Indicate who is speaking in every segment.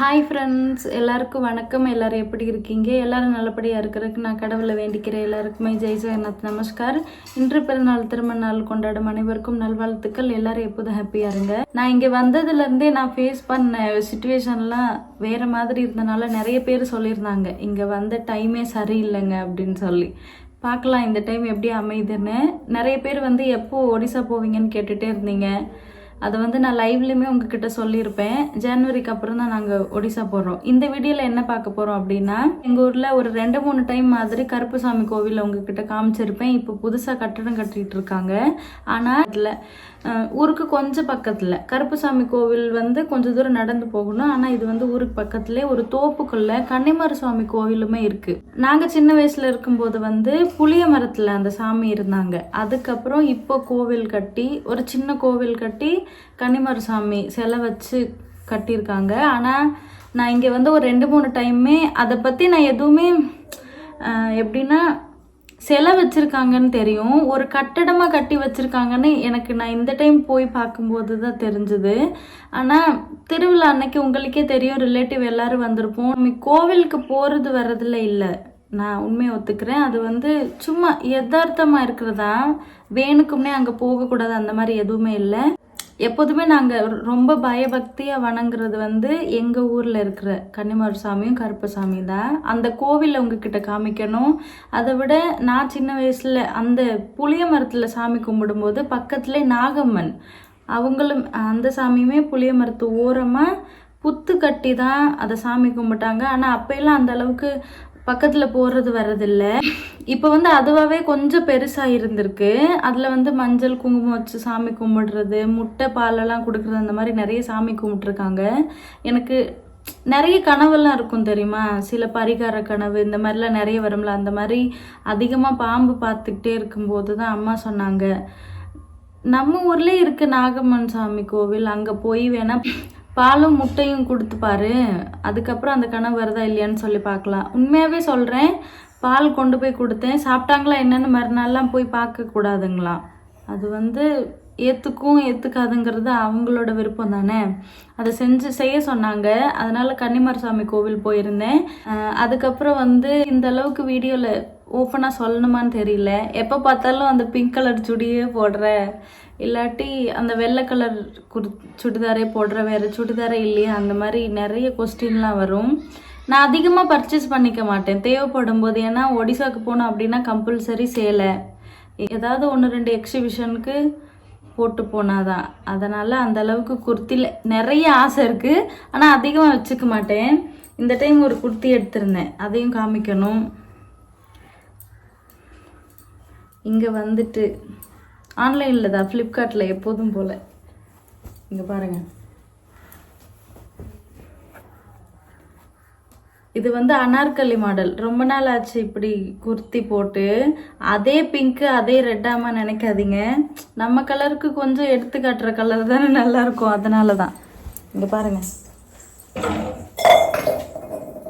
Speaker 1: Hi friends எல்லாருக்கும் வணக்கம். எல்லாரும் எப்படி இருக்கீங்க? எல்லோரும் நல்லபடியாக இருக்கிறதுக்கு நான் கடவுளை வேண்டிக்கிறேன். எல்லாருக்குமே ஜெய் ஜெகநாத் நமஸ்கார் இன்று பிறநாள் திருமண நாள் கொண்டாடும் அனைவருக்கும் நல்வாழ்த்துக்கள். எல்லோரும் எப்போதும் ஹாப்பியாக இருங்க. நான் இங்கே வந்ததுலேருந்தே நான் ஃபேஸ் பண்ண சுச்சுவேஷன்லாம் வேறு மாதிரி இருந்தனால நிறைய பேர் சொல்லியிருந்தாங்க. இங்கே வந்த டைமே சரியில்லைங்க அப்படின்னு சொல்லி. பார்க்கலாம் இந்த டைம் எப்படி அமையுதுன்னு. நிறைய பேர் வந்து எப்போது ஒடிசா போவீங்கன்னு கேட்டுகிட்டே இருந்தீங்க. அதை வந்து நான் லைவ்லையுமே உங்ககிட்ட சொல்லியிருப்பேன். ஜனவரிக்கு அப்புறம் தான் நாங்கள் ஒடிசா போகிறோம் இந்த வீடியோவில் என்ன பார்க்க போகிறோம் அப்படின்னா எங்கள் ஊரில் ஒரு ரெண்டு மூணு டைம் மாதிரி கருப்புசாமி கோவிலில் உங்ககிட்ட காமிச்சிருப்பேன். இப்போ புதுசாக கட்டடம் கட்டிட்டு இருக்காங்க. ஆனால் இதில் ஊருக்கு கொஞ்சம் பக்கத்தில். கருப்புசாமி கோவில் வந்து கொஞ்சம் தூரம் நடந்து போகணும். ஆனால் இது வந்து ஊருக்கு பக்கத்துலேயே ஒரு தோப்புக்குள்ள கன்னிமார சுவாமி கோவிலுமே இருக்குது நாங்கள் சின்ன வயசில் இருக்கும்போது வந்து புளிய மரத்தில் அந்த சாமி இருந்தாங்க. அதுக்கப்புறம் இப்போ கோவில் கட்டி ஒரு சின்ன கோவில் கட்டி கன்னிமார சாமி சிலை வச்சு கட்டியிருக்காங்க. ஆனால் நான் இங்கே வந்து ஒரு ரெண்டு மூணு டைமே அதை பற்றி நான் எதுவுமே எப்படின்னா சிலை வச்சுருக்காங்கன்னு தெரியும். ஒரு கட்டடமாக கட்டி வச்சுருக்காங்கன்னு எனக்கு நான் இந்த டைம் போய் பார்க்கும்போது தான் தெரிஞ்சுது. ஆனால் திருவிழா அன்னைக்கு உங்களுக்கே தெரியும் ரிலேட்டிவ் எல்லோரும் வந்திருப்போம். நம்ம கோவிலுக்கு போகிறது வர்றதில் இல்லை. நான் உண்மையை ஒத்துக்கிறேன். அது வந்து சும்மா யதார்த்தமாக இருக்கிறதா? வேணுக்கும்னே அங்கே போகக்கூடாது அந்த மாதிரி எதுவுமே இல்லை. எப்போதுமே நாங்கள் ரொம்ப பயபக்தியாக வணங்குறது வந்து எங்கள் ஊரில் இருக்கிற கன்னிமார் சாமியும் கருப்பசாமி தான் அந்த கோவிலில் உங்ககிட்ட காமிக்கணும். அதை விட நான் சின்ன வயசில் அந்த புளிய மரத்தில் சாமி கும்பிடும்போது பக்கத்துல நாகம்மன். அவங்களும் அந்த சாமியுமே புளிய மரத்து ஓரமாக புத்து கட்டி தான் அதை சாமி கும்பிட்டாங்க. ஆனால் அப்போயெல்லாம் அந்த அளவுக்கு பக்கத்தில் போடுறது வர்றதில்ல. இப்போ வந்து அதுவாகவே கொஞ்சம் பெருசாக இருந்திருக்கு. அதில் வந்து மஞ்சள் குங்குமம் வச்சு சாமி கும்பிடுறது முட்டை பாலெல்லாம் கொடுக்குறது அந்த மாதிரி நிறைய சாமி கும்பிட்ருக்காங்க எனக்கு நிறைய கனவெல்லாம் இருக்கும் தெரியுமா? சில பரிகார கனவு இந்த மாதிரிலாம் நிறைய வரும்ல. அந்த மாதிரி அதிகமாக பாம்பு பார்த்துக்கிட்டே இருக்கும்போது தான் அம்மா சொன்னாங்க. நம்ம ஊர்லேயே இருக்கு நாகம்மன் சாமி கோவில். அங்கே போய் வேணா பாலும் முட்டையும் கொடுத்து பாரு. அதுக்கப்புறம் அந்த கனவு வருதா இல்லையான்னு சொல்லி பார்க்கலாம். உண்மையாகவே சொல்கிறேன் பால் கொண்டு போய் கொடுத்தேன். சாப்பிட்டாங்களா என்னென்னு மறுநாள்லாம் போய் பார்க்கக்கூடாதுங்களா அது வந்து ஏற்றுக்கும் ஏற்றுக்காதுங்கிறது அவங்களோட விருப்பம் தானே. அதை செஞ்சு செய்ய சொன்னாங்க. அதனால் கன்னிமார் சாமி கோவில் போயிருந்தேன். அதுக்கப்புறம் வந்து இந்த அளவுக்கு வீடியோவில் ஓப்பனாக சொல்லணுமான்னு தெரியல. எப்போ பார்த்தாலும் அந்த பிங்க் கலர் சுடியே போடுற இல்லாட்டி அந்த வெள்ளை கலர் குர் சுடிதாரே போடுற வேறு சுடிதாரே இல்லையா? அந்த மாதிரி நிறைய கொஸ்டின்லாம் வரும். நான் அதிகமாக பர்ச்சேஸ் பண்ணிக்க மாட்டேன். தேவைப்படும் போது ஏன்னா ஒடிசாக்கு போனோம் அப்படின்னா கம்பல்சரி சேலை. ஏதாவது ஒன்று ரெண்டு எக்ஸிபிஷனுக்கு போட்டு போனாதான். அதனால் அந்த அளவுக்கு குர்த்தியில் நிறைய ஆசை இருக்குது ஆனால் அதிகமாக வச்சுக்க மாட்டேன். இந்த டைம் ஒரு குர்த்தி எடுத்திருந்தேன். அதையும் காமிக்கணும். இங்கே வந்துட்டு ஆன்லைனில் தான் ஃப்ளிப்கார்ட்டில் எப்போதும் போல். இங்கே பாருங்கள் இது வந்து அனார்கலி மாடல். ரொம்ப நாள் ஆச்சு இப்படி குர்த்தி போட்டு. அதே பிங்க்கு அதே ரெட்டாமல் நினைக்காதீங்க. நம்ம கலருக்கு கொஞ்சம் எடுத்து காட்டுற கலர் தானே நல்லா இருக்கும் அதனால தான். இங்கே பாருங்க.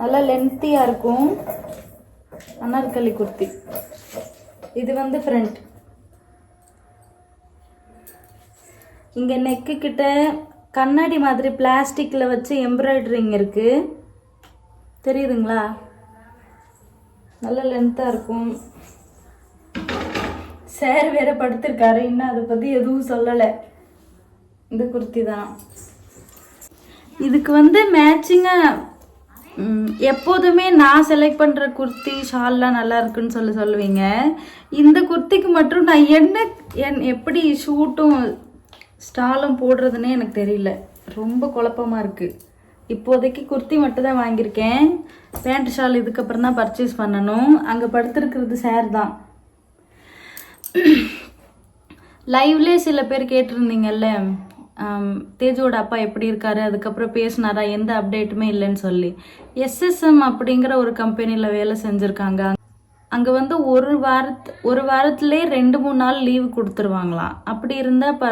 Speaker 1: நல்லா லென்த்தியாக இருக்கும். அனார்கலி குர்த்தி. இது வந்து ஃப்ரண்ட் இங்கே நெக்கு கிட்ட கண்ணாடி மாதிரி பிளாஸ்டிக்கில் வச்சு எம்ப்ராய்டரிங் இருக்குது தெரியுதுங்களா? நல்ல லென்த்தாக இருக்கும். சார் வேற படுத்திருக்காரு. இன்னும் அதை பற்றி எதுவும் சொல்லலை. இந்த குர்த்தி தான். இதுக்கு வந்து மேட்சிங்காக எப்போதுமே நான் செலக்ட் பண்ணுற குர்த்தி ஷால்லாம் நல்லா இருக்குன்னு சொல்லி சொல்லுவீங்க. இந்த குர்த்திக்கு மட்டும் நான் என்ன என் எப்படி ஷூட்டும் ஸ்டாலும் போடுறதுன்னே எனக்கு தெரியல. ரொம்ப குழப்பமாக இருக்குது இப்போதைக்கு குர்த்தி மட்டும் தான் வாங்கியிருக்கேன். பேண்ட் ஷால் இதுக்கப்புறம் தான் பர்ச்சேஸ் பண்ணணும். அங்கே படுத்துருக்கிறது சார் தான். லைவ்லே சில பேர் கேட்டிருந்தீங்கல்ல தேஜோட அப்பா எப்படி இருக்காரு அதுக்கப்புறம் பேசினாரா எந்த அப்டேட்டுமே இல்லைன்னு சொல்லி. எஸ்எஸ்எம் அப்படிங்கிற ஒரு கம்பெனியில் வேலை செஞ்சுருக்காங்க. அங்கே வந்து ஒரு வாரத்து ஒரு வாரத்துலேயே ரெண்டு மூணு நாள் லீவு கொடுத்துருவாங்களாம் அப்படி இருந்தால் ப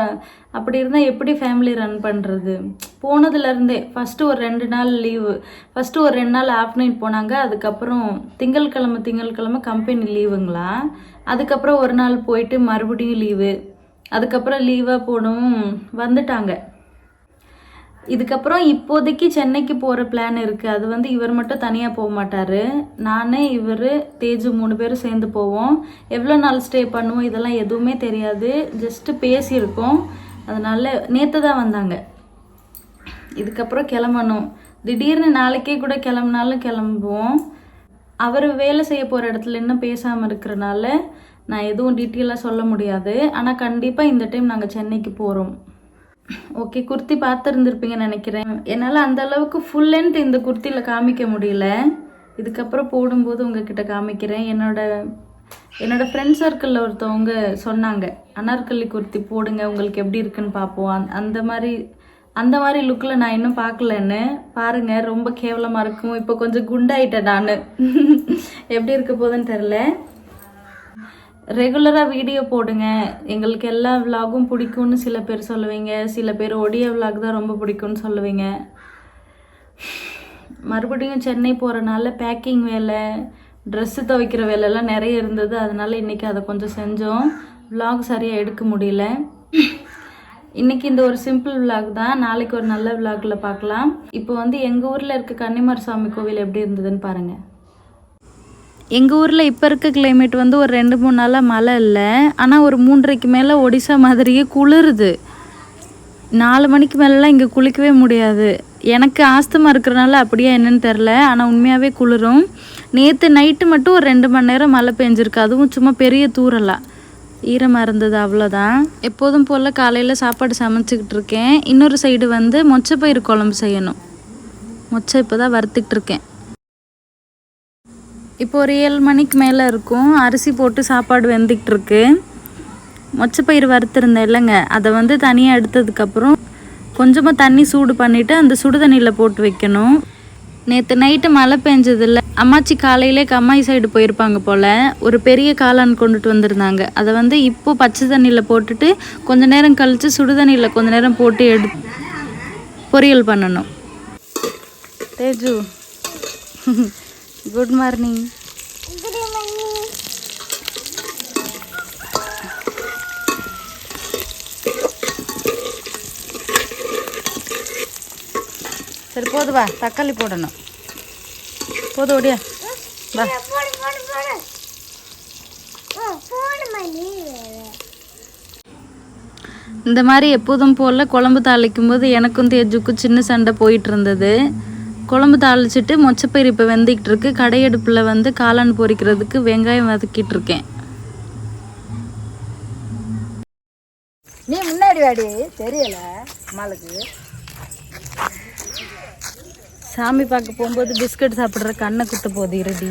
Speaker 1: அப்படி இருந்தால் எப்படி ஃபேமிலி ரன் பண்ணுறது போனதுலேருந்தே ஃபஸ்ட்டு ஒரு ரெண்டு நாள் லீவு ஃபஸ்ட்டு ஒரு ரெண்டு நாள் ஆஃப் போனாங்க அதுக்கப்புறம் திங்கட்கிழமை திங்கட்கிழமை கம்பெனி லீவுங்களா அதுக்கப்புறம் ஒரு நாள் போயிட்டு மறுபடியும் லீவு அதுக்கப்புறம் லீவாக போனவும் வந்துட்டாங்க. இதுக்கப்புறம் இப்போதைக்கு சென்னைக்கு போகிற பிளான் இருக்குது அது வந்து இவர் மட்டும் தனியாக போக மாட்டார். நான் இவர் தேஜு மூணு பேரும் சேர்ந்து போவோம். எவ்வளோ நாள் ஸ்டே பண்ணுவோம் இதெல்லாம் எதுவுமே தெரியாது. ஜஸ்ட்டு பேசியிருக்கோம். அதனால் நேற்று தான் வந்தாங்க. இதுக்கப்புறம் கிளம்பணும். திடீர்னு நாளைக்கே கூட கிளம்புனாலும் கிளம்புவோம். அவர் வேலை செய்ய போகிற இடத்துல இன்னும் பேசாமல் இருக்கிறனால நான் எதுவும் டீட்டெயிலாக சொல்ல முடியாது. ஆனால் கண்டிப்பாக இந்த டைம் நாங்கள் சென்னைக்கு போகிறோம் ஓகே குர்த்தி பார்த்துருந்துருப்பீங்கன்னு நினைக்கிறேன். என்னால் அந்த அளவுக்கு ஃபுல் லென்த் இந்த குர்த்தியில் காமிக்க முடியல. இதுக்கப்புறம் போடும்போது உங்ககிட்ட காமிக்கிறேன். என்னோட என்னோட ஃப்ரெண்ட் சர்க்கிளில் ஒருத்தவங்க சொன்னாங்க அனார்கலி குர்த்தி போடுங்க உங்களுக்கு எப்படி இருக்குன்னு பார்ப்போம். அந்த- அந்த மாதிரி அந்த மாதிரி லுக்கில் நான் இன்னும் பார்க்கலன்னு. பாருங்கள் ரொம்ப கேவலமாக இருக்கும். இப்போ கொஞ்சம் குண்டாயிட்டேன் நான். எப்படி இருக்க போகுதுன்னு தெரில ரெகுலராக வீடியோ போடுங்க. எங்களுக்கு எல்லா விலாகும் பிடிக்கும்னு சில பேர் சொல்லுவீங்க. சில பேர் ஒடிய விலாக் தான் ரொம்ப பிடிக்கும்னு சொல்லுவீங்க. மறுபடியும் சென்னை போகிறனால பேக்கிங் வேலை ட்ரெஸ்ஸு துவைக்கிற வேலைலாம் நிறைய இருந்தது. அதனால் இன்றைக்கி அதை கொஞ்சம் செஞ்சோம். விலாக் சரியாக எடுக்க முடியல. இன்றைக்கி இந்த ஒரு சிம்பிள் விலாக் தான். நாளைக்கு ஒரு நல்ல விலாகில் பார்க்கலாம். இப்போ வந்து எங்கள் ஊரில் இருக்க கன்னிமார் சாமி கோவில் எப்படி இருந்ததுன்னு பாருங்கள் எங்கள் ஊரில் இப்போ இருக்க கிளைமேட் வந்து ஒரு ரெண்டு மூணு நாளாக மழை இல்லை. ஆனால் ஒரு மூன்றரைக்கு மேலே ஒடிசா மாதிரியே குளிருது. நாலு மணிக்கு மேலெலாம் இங்கே குளிக்கவே முடியாது. எனக்கு ஆஸ்துமா இருக்கிறனால அப்படியே என்னன்னு தெரில ஆனால் உண்மையாகவே குளிரும். நேற்று நைட்டு மட்டும் ஒரு ரெண்டு மணி நேரம் மழை பெஞ்சிருக்கு. அதுவும் சும்மா பெரிய தூரலாம் ஈரமாக இருந்தது அவ்வளோதான் எப்போதும் போல் காலையில் சாப்பாடு சமைச்சிக்கிட்டு இருக்கேன். இன்னொரு சைடு வந்து மொச்சப்பயிறு குழம்பு செய்யணும். மொச்சை இப்போ தான் வறுத்துக்கிட்டு இருக்கேன். இப்போ ஒரு ஏழு மணிக்கு மேலே இருக்கும். அரிசி போட்டு சாப்பாடு வெந்துக்கிட்டு இருக்கு மொச்சப்பயிர் வறுத்துருந்தேன் இல்லைங்க. அதை வந்து தனியாக எடுத்ததுக்கப்புறம் கொஞ்சமாக தண்ணி சூடு பண்ணிவிட்டு அந்த சுடு தண்ணியில் போட்டு வைக்கணும். நேற்று நைட்டு மழை பெஞ்சதில்ல. அம்மாச்சி காலையிலே கம்மாய் சைடு போயிருப்பாங்க போல். ஒரு பெரிய காளான் கொண்டுட்டு வந்திருந்தாங்க. அதை வந்து இப்போ பச்சை தண்ணியில் போட்டுட்டு கொஞ்ச நேரம் கழித்து சுடு தண்ணியில் கொஞ்ச நேரம் போட்டு எடு பொரியல் பண்ணணும். தேஜு. குட் மார்னிங் சரி போது வா. தக்காளி போடணும். போது ஓடியா. வா. இந்த மாதிரி எப்போதும் போல் குழம்பு தாளிக்கும் போது எனக்கும் தேஜுக்கும் சின்ன சண்டை போயிட்டு இருந்தது. குழம்பு தாளிச்சிட்டு மொச்சப்பயிறு இப்போ வெந்திக்கிட்டு இருக்கு. கடையடுப்பில் வந்து காளான் பொரிக்கிறதுக்கு வெங்காயம் வதக்கிட்டு இருக்கேன்.
Speaker 2: நீ முன்னாடி வாடி தெரியல அம்மாளுக்கு
Speaker 1: சாமி பார்க்க போகும்போது பிஸ்கட் சாப்பிட்ற கண்ணை குத்த போகுது இருடி.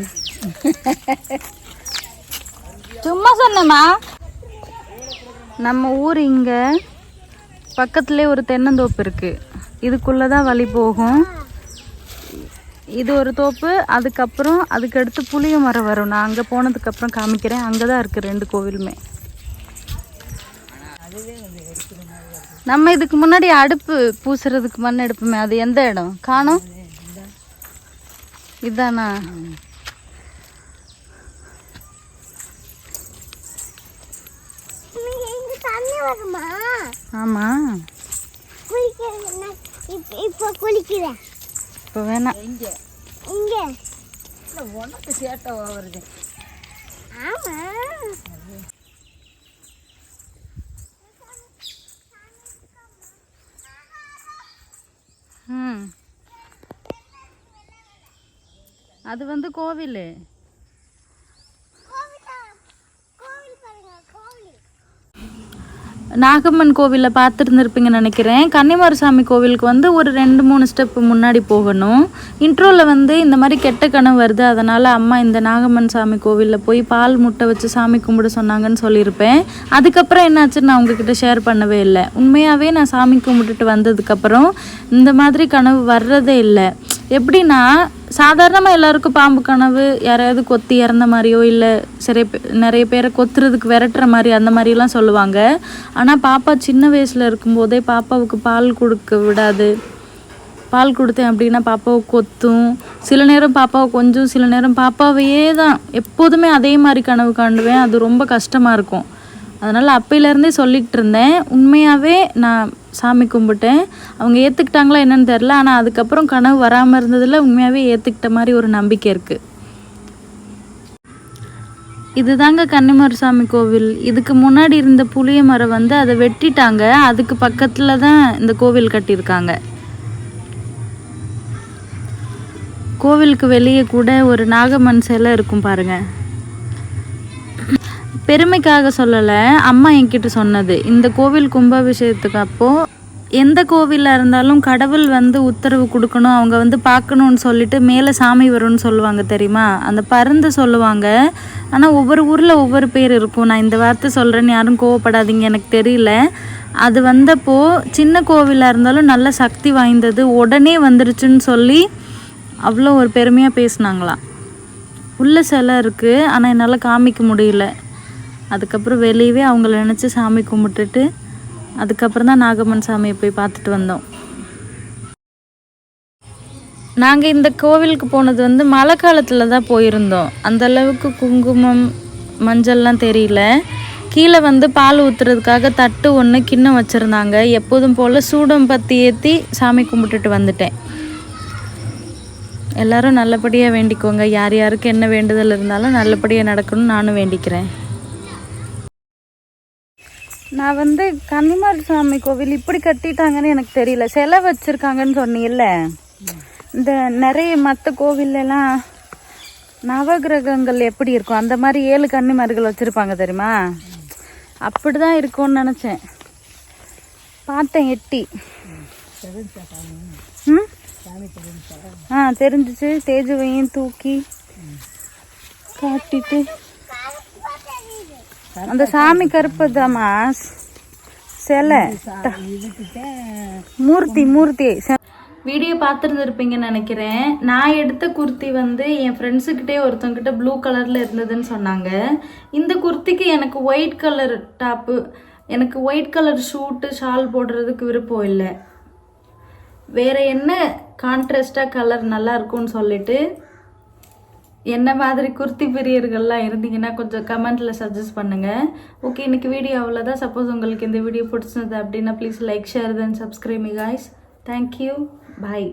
Speaker 1: சும்மா சொன்னேம்மா. நம்ம ஊர் இங்கே பக்கத்துலேயே ஒரு தென்னந்தோப்பு இருக்குது இதுக்குள்ளே தான் வழி போகும். இது ஒரு தோப்பு அதுக்கப்புறம் அதுக்கடுத்து புளிய மரம் வரும். நான் அங்கே போனதுக்கப்புறம் காமிக்கிறேன். அங்கே தான் இருக்குது ரெண்டு கோவிலுமே. நம்ம இதுக்கு முன்னாடி அடுப்பு பூசுறதுக்கு மண் எடுப்போமே அது எந்த இடம்? காணோம்? இதானா? ஆமா.
Speaker 3: இப்போ குளிக்கிறேன்.
Speaker 1: இப்போ வேணாம்.
Speaker 2: இங்கே.
Speaker 3: இங்க.
Speaker 2: இல்லை உனக்கு சேட்டை வருது.
Speaker 3: ஆமா.
Speaker 1: ம். அது வந்து கோவில்
Speaker 3: கோவில் பாருங்க கோவில்
Speaker 1: நாகம்மன் கோவிலில் பார்த்துருந்துருப்பீங்கன்னு நினைக்கிறேன். கன்னிமாரசாமி கோவிலுக்கு வந்து ஒரு ரெண்டு மூணு ஸ்டெப் முன்னாடி போகணும். இன்ட்ரோவில் வந்து இந்த மாதிரி கெட்ட கனவு வருது. அதனால் அம்மா இந்த நாகம்மன் சாமி கோவிலில் போய் பால் முட்டை வச்சு சாமி கும்பிட சொன்னாங்கன்னு சொல்லியிருப்பேன். அதுக்கப்புறம் என்னாச்சுன்னு நான் உங்ககிட்ட ஷேர் பண்ணவே இல்லை. உண்மையாகவே நான் சாமி கும்பிட்டுட்டு வந்ததுக்கப்புறம் இந்த மாதிரி கனவு வர்றதே இல்லை. எப்படின்னா சாதாரணமாக எல்லாருக்கும் பாம்பு கனவு யாரையாவது கொத்தி இறந்த மாதிரியோ இல்லை சிறை நிறைய பேரை கொத்துறதுக்கு விரட்டுற மாதிரி அந்த மாதிரிலாம் சொல்லுவாங்க. ஆனால் பாப்பா சின்ன வயசில் இருக்கும்போதே பாப்பாவுக்கு பால் கொடுக்க விடாது. பால் கொடுத்தேன் அப்படின்னா பாப்பாவை கொத்தும். சில நேரம் பாப்பாவை கொஞ்சம் சில நேரம் பாப்பாவையே தான். எப்போதுமே அதே மாதிரி கனவு காண்டுவேன் அது ரொம்ப கஷ்டமாக இருக்கும். அதனால் அப்பையிலேருந்தே சொல்லிக்கிட்டு இருந்தேன் உண்மையாகவே நான் சாமி கும்பிட்டேன். அவங்க ஏற்றுக்கிட்டாங்களா என்னன்னு தெரில ஆனால் அதுக்கப்புறம் கனவு வராமல் இருந்ததில் உண்மையாகவே ஏற்றுக்கிட்ட மாதிரி ஒரு நம்பிக்கை இருக்குது இதுதாங்க கன்னிமார் சாமி கோவில். இதுக்கு முன்னாடி இருந்த புளிய மரம் வந்து அதை வெட்டிட்டாங்க. அதுக்கு பக்கத்தில் தான் இந்த கோவில் கட்டியிருக்காங்க. கோவிலுக்கு வெளியே கூட ஒரு நாகம்மன் சிலை இருக்கும் பாருங்க. பெருமைக்காக சொல்லலை. அம்மா என்கிட்ட சொன்னது இந்த கோவில் கும்பாபிஷேகத்துக்கு அப்போது எந்த கோவிலில் இருந்தாலும் கடவுள் வந்து உத்தரவு கொடுக்கணும் அவங்க வந்து பார்க்கணுன்னு சொல்லிட்டு மேலே சாமி வரும்னு சொல்லுவாங்க தெரியுமா? அந்த பருந்து சொல்லுவாங்க. ஆனால் ஒவ்வொரு ஊரில் ஒவ்வொரு பேர் இருக்கும். நான் இந்த வார்த்தை சொல்கிறேன்னு யாரும் கோவப்படாதீங்க எனக்கு தெரியல. அது வந்தப்போ சின்ன கோவிலாக இருந்தாலும் நல்ல சக்தி வாய்ந்தது. உடனே வந்துருச்சுன்னு சொல்லி அவ்வளோ ஒரு பெருமையாக பேசினாங்களாம். உள்ள சிலை இருக்குது ஆனால் என்னால் காமிக்க முடியல. அதுக்கப்புறம் வெளியவே அவங்கள நினச்சி சாமி கும்பிட்டுட்டு அதுக்கப்புறம் தான் நாகம்மன் சாமியை போய் பார்த்துட்டு வந்தோம். நாங்கள் இந்த கோவிலுக்கு போனது வந்து மழை காலத்தில் தான் போயிருந்தோம். அந்த அளவுக்கு குங்குமம் மஞ்சள்லாம் தெரியல. கீழே வந்து பால் ஊற்றுறதுக்காக தட்டு ஒன்று கிண்ணம் வச்சுருந்தாங்க. எப்போதும் போல் சூடம் பற்றி ஏற்றி சாமி கும்பிட்டுட்டு வந்துட்டேன். எல்லாரும் நல்லபடியாக வேண்டிக்கோங்க. யார் யாருக்கு என்ன வேண்டுதல் இருந்தாலும் நல்லபடியாக நடக்கணும்னு நானும் வேண்டிக்கிறேன். நான் வந்து கன்னிமார் சாமி கோவில் இப்படி கட்டிட்டாங்கன்னு எனக்கு தெரியல. சிலை வச்சுருக்காங்கன்னு சொன்னீங்கல்ல இந்த நிறைய மற்ற கோவில்லலாம் நவகிரகங்கள் எப்படி இருக்கும்? அந்த மாதிரி ஏழு கன்னிமார்கள் வச்சுருப்பாங்க தெரியுமா? அப்படி தான் இருக்கும்னு நினச்சேன். பார்த்தேன் எட்டி. ம்? ஆ தெரிஞ்சிச்சு. தேஜுவையும் தூக்கி காட்டிட்டு அந்த சாமி கருப்பதாமா சிலை. மூர்த்தி மூர்த்தி. வீடியோ பார்த்துருந்துருப்பீங்கன்னு நினைக்கிறேன். நான் எடுத்த குர்த்தி வந்து என் ஃப்ரெண்ட்ஸுக்கிட்டே ஒருத்தவங்கிட்ட ப்ளூ கலரில் இருந்ததுன்னு சொன்னாங்க. இந்த குர்த்திக்கு எனக்கு ஒயிட் கலர் டாப்பு எனக்கு ஒயிட் கலர் ஷூட்டு ஷால் போடுறதுக்கு விருப்பம் இல்லை. வேற என்ன கான்ட்ராஸ்டாக கலர் நல்லா இருக்கும்னு சொல்லிட்டு என்ன மாதிரி குர்த்தி பிரியர்கள்லாம் இருந்தீங்கன்னா கொஞ்சம் கமெண்ட்டில் சஜஸ்ட் பண்ணுங்கள் ஓகே இன்னைக்கு வீடியோ அவ்வளோதான் சப்போஸ் உங்களுக்கு இந்த வீடியோ பிடிச்சிருந்தது அப்படின்னா please like share then subscribe guys thank you bye